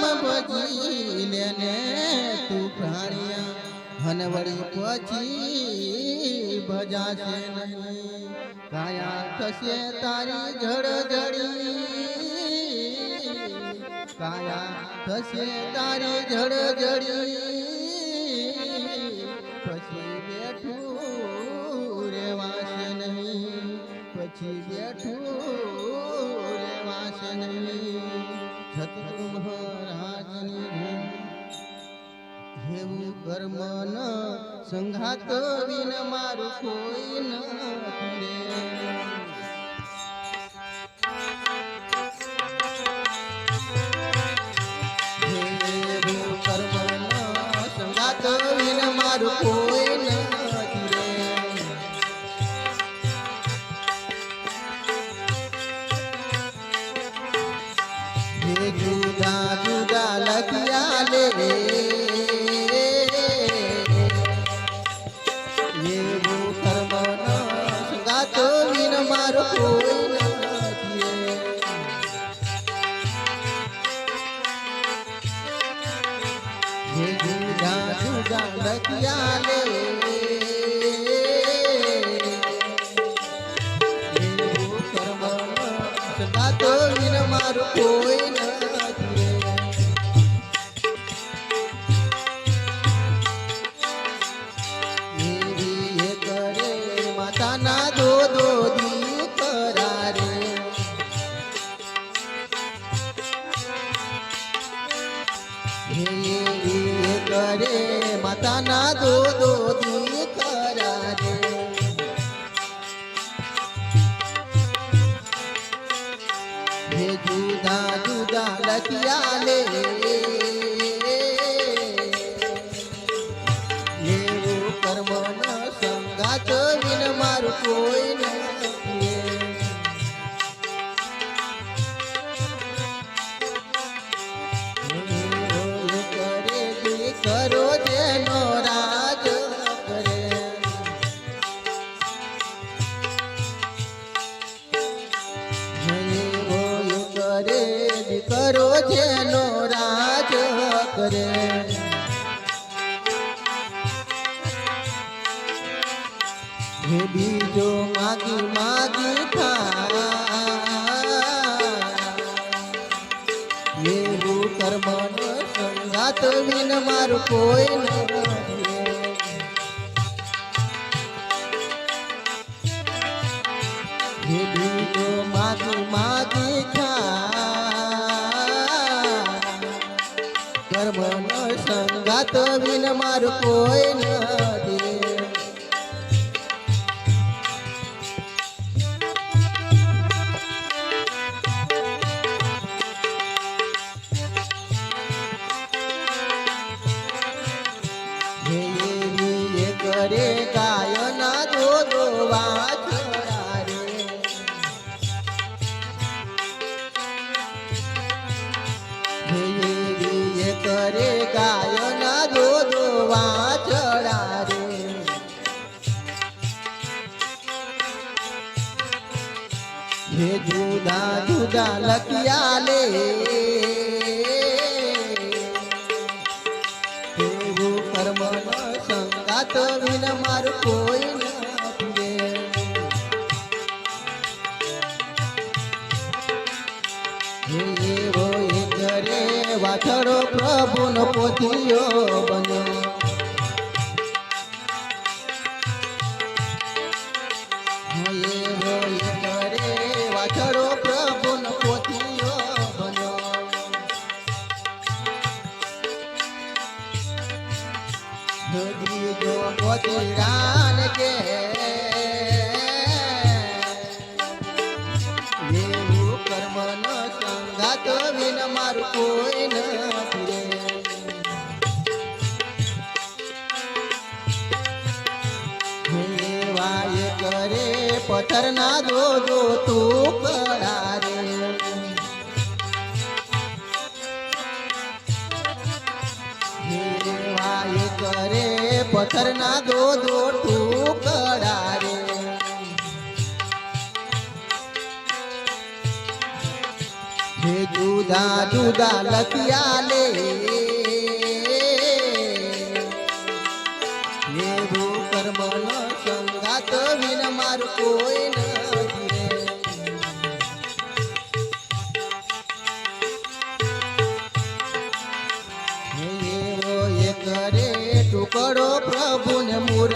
નામ ભજી લેને તું પ્રાણિયા. હનવડી પછી ભજાશે નહીં. કાયા થશે તારી જડ જડી કાયા થશે તારી જડ સંઘાત વિન મારું કોઈ નથી કરે માતાના દો દો જેનો રાજ કરે. હે બીજો માગી માગી થા એવું કર્મ સંગાત વિન મારું કોઈ નથી માગી માગી ખા કર્મ સંગાત વિન મારું કોઈ નથી હે જુદા જુદા લખિયા લે એવું કર્મ સંગાત વિન મારું કોઈ વાછડો પ્રભુનો બન્યો બીજો પોતીરાન કે એવું કર્મ ન સંગાત વિન મારું કોઈ એવા કરે પથ્થરના ના દો તું કરા પથ્થરના દો દો ટુકડા રે. જુદા જુદા લખિયા લે. કરો પ્રભુને મૂર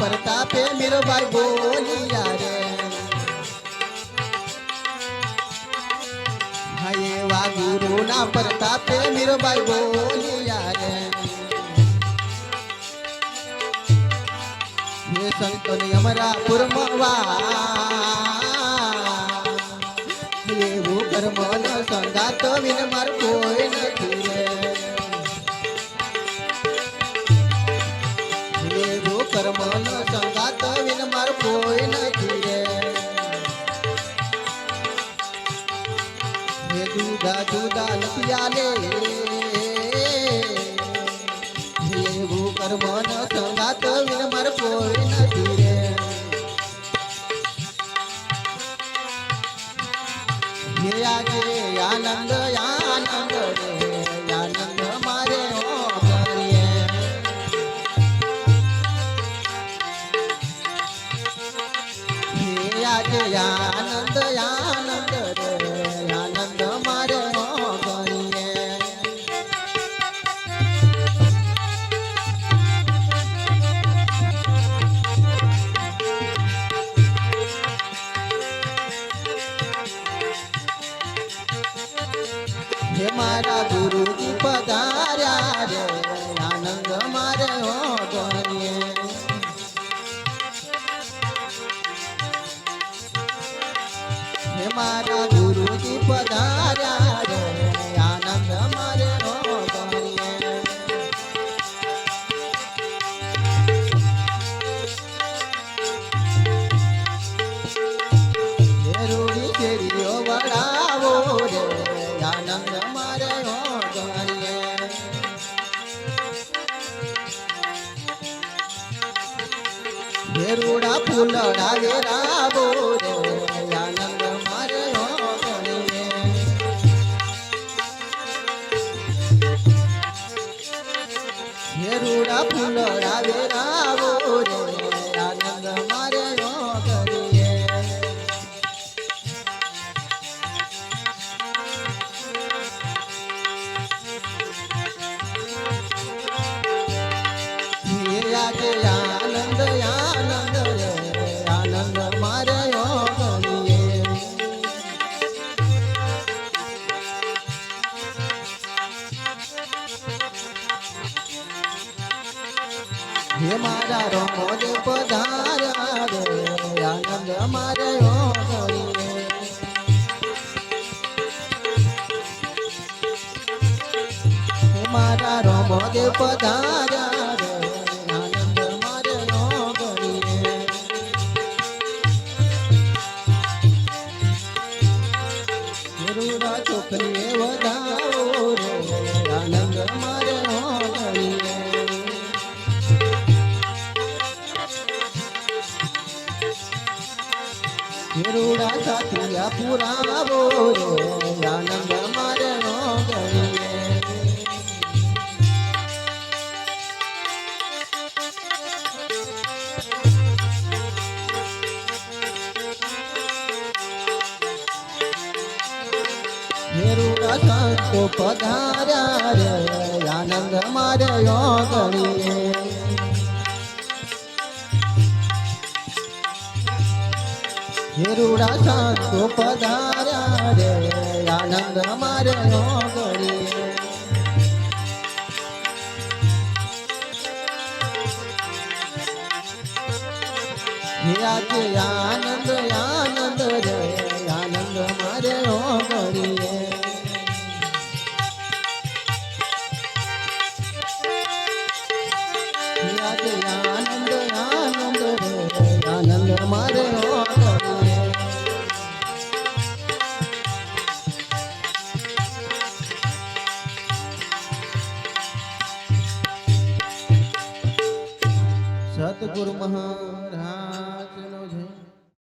પ્રતાપે મીરબાઈ બોલિયા રે હે વા ગુરુના પ્રતાપે મીરબાઈ બોલિયા રે હે સંતોની અમરાપુરમાં વા જુદન પિયાલે એવું કર્મ ન સંગાત વિનમર કોઈ નથી રે. હે આજે આનંદ આનંદ આનંદ હે મારા ગુરુજી પધાર્યા રે. અમારે મારા રમોદે પધાર્યા આનંદ મારે કરીને ગુરુરા છોકરીએ વધારો પુરાવો રે આનંદ મારે નો ગણીએ પધાર્યા રે આનંદ મારે નો ગણીએ. હિરુડા સંતો પધાર્યા રે. આનંદ મારે ઓગળીએ આજે આનંદ આનંદ રે. આનંદ મારે ઓગળીએ આનંદ આનંદ महा